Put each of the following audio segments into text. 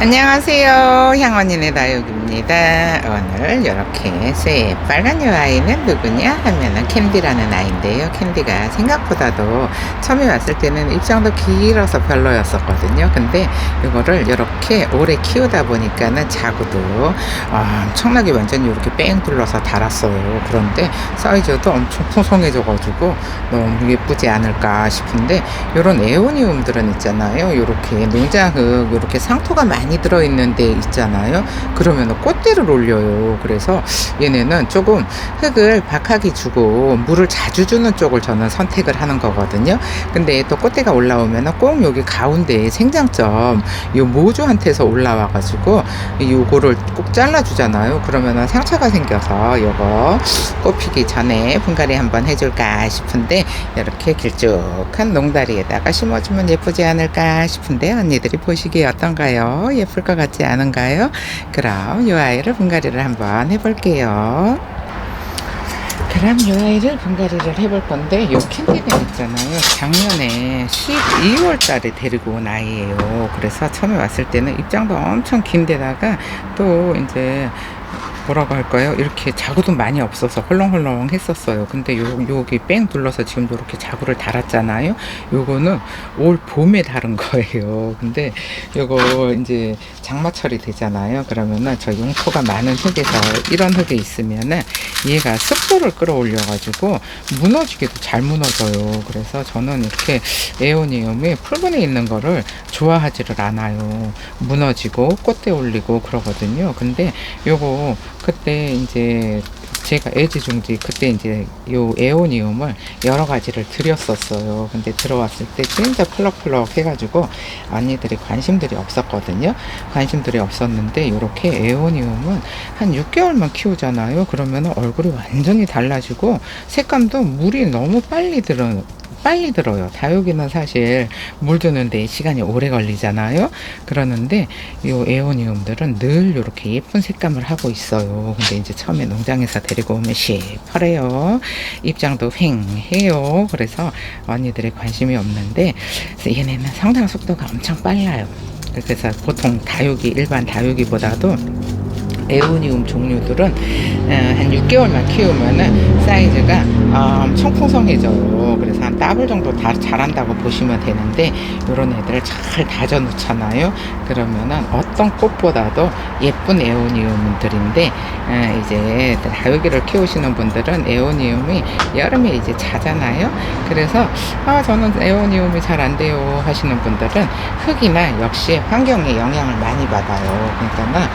안녕하세요. 향언니네 다육입니다. 오늘 이렇게 새 빨간 요 아이는 누구냐 하면은 캔디라는 아이인데요. 캔디가 생각보다도 처음에 왔을 때는 입장도 길어서 별로였었거든요. 근데 이거를 이렇게 오래 키우다 보니까는 자구도 엄청나게 완전히 이렇게 뺑 둘러서 달았어요. 그런데 사이즈도 엄청 풍성해져 가지고 너무 예쁘지 않을까 싶은데 이런 에오니움들은 있잖아요. 이렇게 농장흙 이렇게 상토가 많이 들어있는 데 있잖아요. 그러면 꽃대를 올려요. 그래서 얘네는 조금 흙을 박하게 주고 물을 자주 주는 쪽을 저는 선택을 하는 거거든요. 근데 또 꽃대가 올라오면 꼭 여기 가운데에 생장점 요 모주한테서 올라와가지고 요거를 꼭 잘라주잖아요. 그러면 상처가 생겨서 요거 꽃 피기 전에 분갈이 한번 해줄까 싶은데 이렇게 길쭉한 농다리에다가 심어주면 예쁘지 않을까 싶은데 언니들이 보시기에 어떤가요? 예쁠 것 같지 않은가요? 그럼 이 아이를 분갈이를 한번 해볼게요. 그럼 이 아이를 분갈이를 해볼 건데 요 캔디는 있잖아요 작년에 12월 달에 데리고 온 아이예요 그래서 처음에 왔을 때는 입장도 엄청 긴데다가 또 이제 뭐라고 할까요? 이렇게 자구도 많이 없어서 헐렁헐렁 했었어요. 근데 요, 여기 뺑 둘러서 지금 이렇게 자구를 달았잖아요. 요거는 올 봄에 다른 거예요. 근데 요거 이제 장마철이 되잖아요. 그러면은 저 용토가 많은 흙에서 이런 흙에 있으면은 얘가 습도를 끌어올려가지고 무너지기도 잘 무너져요. 그래서 저는 이렇게 에오니움이 풀분에 있는 거를 좋아하지를 않아요. 무너지고 꽃대 올리고 그러거든요. 근데 요거 그때 이제 제가 애지중지 그때 이제 요 에오니움을 여러 가지를 드렸었어요. 근데 들어왔을 때 진짜 펄럭펄럭 해가지고 언니들이 관심들이 없었거든요. 관심들이 없었는데 요렇게 에오니움은 한 6개월만 키우잖아요. 그러면 얼굴이 완전히 달라지고 색감도 물이 너무 빨리 들어 빨리 들어요. 다육이는 사실 물 드는데 시간이 오래 걸리잖아요. 그러는데 요 에오니움들은 늘 이렇게 예쁜 색감을 하고 있어요. 근데 이제 처음에 농장에서 데리고 오면 시퍼래요. 입장도 휑해요. 그래서 언니들의 관심이 없는데 얘네는 성장 속도가 엄청 빨라요. 그래서 보통 다육이 일반 다육이보다도 에오니움 종류들은 어, 한 6개월만 키우면은 사이즈가 어, 엄청 풍성해져요. 그래서 한 더블 정도 다 자란다고 보시면 되는데 이런 애들을 잘 다져 놓잖아요. 그러면은 어떤 꽃보다도 예쁜 에오니움들인데 어, 이제 다육이를 키우시는 분들은 에오니움이 여름에 이제 자잖아요. 그래서 아 저는 에오니움이 잘 안 돼요 하시는 분들은 흙이나 역시 환경에 영향을 많이 받아요. 그러니까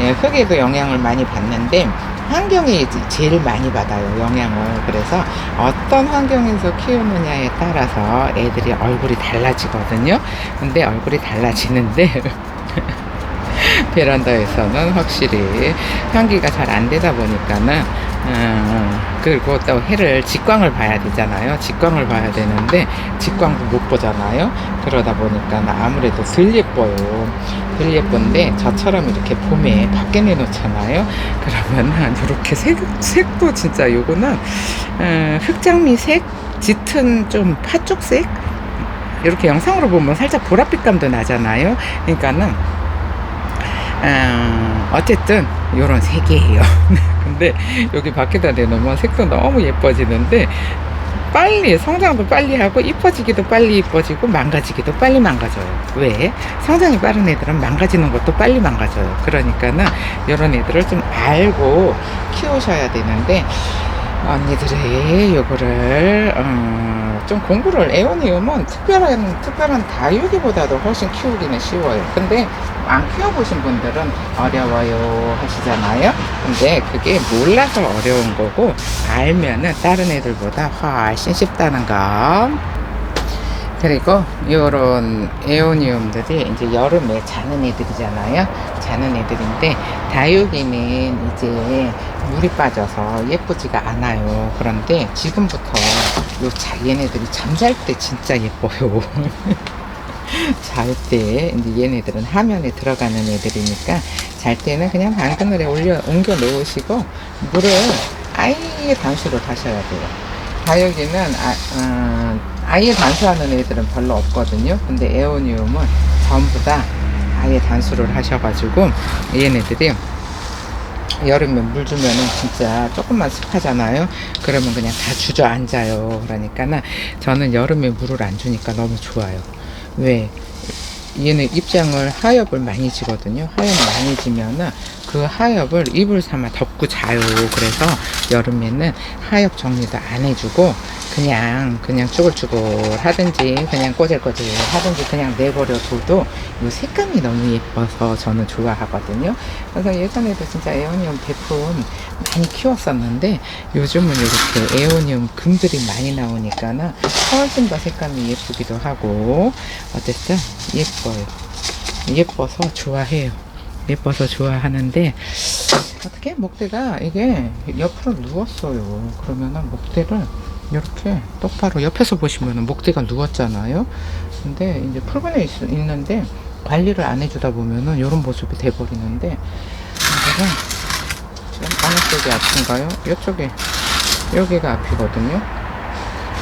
예, 흙에도 영향을 많이 받는데 환경이 제일 많이 받아요 영향을. 그래서 어떤 환경에서 키우느냐에 따라서 애들이 얼굴이 달라지거든요. 근데 얼굴이 달라지는데 베란다에서는 확실히 환기가 잘 안 되다 보니까는 음, 그리고 또 해를 직광을 봐야 되잖아요. 직광을 봐야 되는데 직광도 못 보잖아요. 그러다 보니까 아무래도 덜 예뻐요. 덜 예쁜데 저처럼 이렇게 봄에 밖에 내놓잖아요. 그러면 이렇게 색, 색도 진짜 요거는 음, 흑장미색, 짙은 좀 팥죽색 이렇게 영상으로 보면 살짝 보랏빛 감도 나잖아요. 그러니까는 음, 어쨌든 요런 세 개예요. 근데 여기 밖에다 내놓으면 색도 너무 예뻐지는데 빨리 성장도 빨리 하고 이뻐지기도 빨리 이뻐지고 망가지기도 빨리 망가져요. 왜? 성장이 빠른 애들은 망가지는 것도 빨리 망가져요. 그러니까는 이런 애들을 좀 알고 키우셔야 되는데 언니들이 요거를 어, 좀 공부를 에오니움은 특별한 특별한 다육이보다도 훨씬 키우기는 쉬워요. 근데 안 키워보신 분들은 어려워요 하시잖아요. 근데 그게 몰라서 어려운 거고 알면은 다른 애들보다 훨씬 쉽다는 거. 그리고 요런 에오니움들이 이제 여름에 자는 애들이잖아요. 자는 애들인데 다육이는 이제 물이 빠져서 예쁘지가 않아요. 그런데 지금부터 요 자, 얘네들이 잠잘 때 진짜 예뻐요. 잘 때 이제 얘네들은 화면에 들어가는 애들이니까 잘 때는 그냥 당근을에 올려 옮겨 놓으시고 물을 아예 단수로 다셔야 돼요. 다육이는 아, 어, 아예 단수하는 애들은 별로 없거든요. 근데 에오니움은 전부 다 아예 단수를 하셔가지고 얘네들이 여름에 물 주면은 진짜 조금만 습하잖아요. 그러면 그냥 다 주저앉아요. 그러니까는 저는 여름에 물을 안 주니까 너무 좋아요. 왜? 얘는 입장을 하엽을 많이 지거든요. 하엽 많이 지면은 그 하엽을 이불 삼아 덮고 자요. 그래서 여름에는 하엽 정리도 안 해주고 그냥 그냥 쭈글쭈글 하든지 그냥 꼬질꼬질 하든지 그냥 내버려 둬도 이 색감이 너무 예뻐서 저는 좋아하거든요. 그래서 예전에도 진짜 에어니움 제품 많이 키웠었는데 요즘은 이렇게 에어니움 금들이 많이 나오니까는 훨씬 더 색감이 예쁘기도 하고 어쨌든 예뻐요. 예뻐서 좋아해요. 예뻐서 좋아하는데 어떻게 목대가 이게 옆으로 누웠어요. 그러면은 목대를 이렇게 똑바로 옆에서 보시면은 목대가 누웠잖아요. 근데 이제 풀분에 있, 있는데 관리를 안 해주다 보면은 이런 모습이 돼버리는데 제가 지금 어느 쪽이 아픈가요? 이쪽에 여기가 앞이거든요.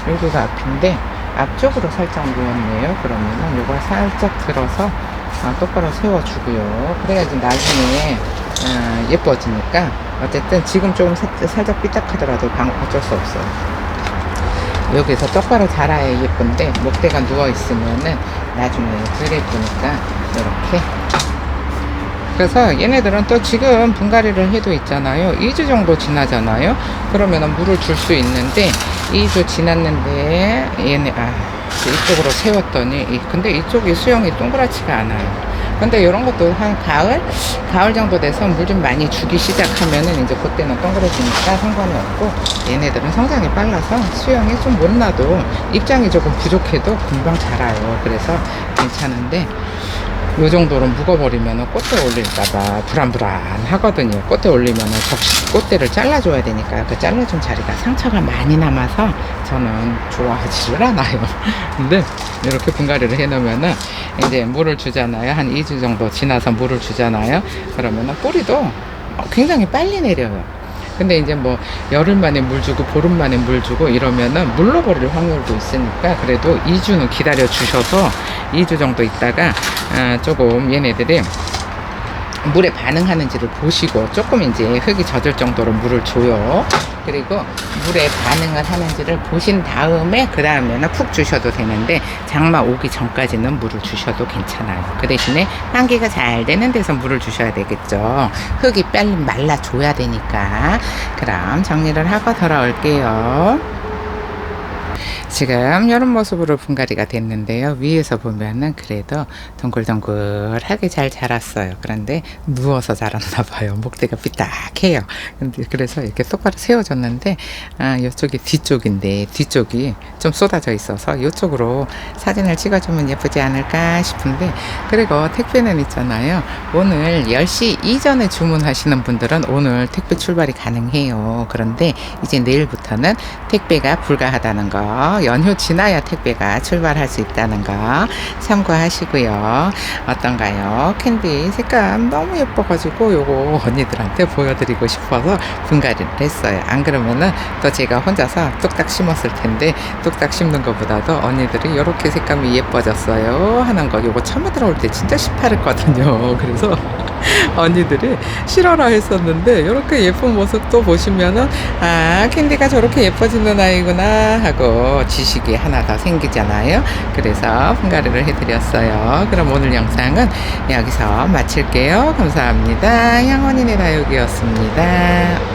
여기가 앞인데 앞쪽으로 살짝 누웠네요. 그러면은 이걸 살짝 들어서 아, 똑바로 세워주고요. 그래야지 나중에 아, 예뻐지니까 어쨌든 지금 조금 사- 살짝 삐딱하더라도 방 어쩔 수 없어요. 여기서 똑바로 자라야 예쁜데 목대가 누워 있으면은 나중에 덜 예쁘니까 이렇게 그래서 얘네들은 또 지금 분갈이를 해도 있잖아요. 2주 정도 지나잖아요. 그러면은 물을 줄 수 있는데 2주 지났는데 얘네 아 이쪽으로 세웠더니 이- 근데 이쪽이 수영이 동그랗지가 않아요. 근데 이런 것도 한 가을? 가을 정도 돼서 물 좀 많이 주기 시작하면은 이제 그때는 동그래지니까 상관이 없고 얘네들은 성장이 빨라서 수영이 좀 못 나도 입장이 조금 부족해도 금방 자라요. 그래서 괜찮은데 요 정도로 묵어버리면 꽃대 올릴까봐 불안불안 하거든요. 꽃대 올리면 꽃대를 잘라줘야 되니까 그 잘라준 자리가 상처가 많이 남아서 저는 좋아하지를 않아요. 근데 이렇게 분갈이를 해놓으면은 이제 물을 주잖아요. 한 2주 정도 지나서 물을 주잖아요. 그러면은 뿌리도 굉장히 빨리 내려요. 근데 이제 뭐 열흘 만에 물 주고 보름 만에 물 주고 이러면은 물러버릴 확률도 있으니까 그래도 2주는 기다려 주셔서 2주 정도 있다가 아, 조금 얘네들이 물에 반응하는지를 보시고 조금 이제 흙이 젖을 정도로 물을 줘요. 그리고 물에 반응을 하는지를 보신 다음에 그 다음에는 푹 주셔도 되는데 장마 오기 전까지는 물을 주셔도 괜찮아요. 그 대신에 환기가 잘 되는 데서 물을 주셔야 되겠죠. 흙이 빨리 말라줘야 되니까. 그럼 정리를 하고 돌아올게요. 지금 이런 모습으로 분갈이가 됐는데요. 위에서 보면은 그래도 동글동글하게 잘 자랐어요. 그런데 누워서 자랐나 봐요. 목대가 삐딱해요. 근데 그래서 이렇게 똑바로 세워졌는데 아, 이쪽이 뒤쪽인데 뒤쪽이 좀 쏟아져 있어서 이쪽으로 사진을 찍어주면 예쁘지 않을까 싶은데 그리고 택배는 있잖아요. 오늘 10시 이전에 주문하시는 분들은 오늘 택배 출발이 가능해요. 그런데 이제 내일부터는 택배가 불가하다는 거, 연휴 지나야 택배가 출발할 수 있다는 거 참고하시고요. 어떤가요? 캔디 색감 너무 예뻐가지고 요거 언니들한테 보여드리고 싶어서 분갈이를 했어요. 안 그러면은 또 제가 혼자서 뚝딱 심었을 텐데 뚝딱 심는 것보다도 언니들이 이렇게 색감이 예뻐졌어요 하는 거 요거 처음에 들어올 때 진짜 시파랬거든요. 그래서 언니들이 싫어라 했었는데 이렇게 예쁜 모습 또 보시면은 아 캔디가 저렇게 예뻐지는 아이구나 하고 지식이 하나 더 생기잖아요. 그래서 분갈이를 해드렸어요. 그럼 오늘 영상은 여기서 마칠게요. 감사합니다. 향원이네 다육이었습니다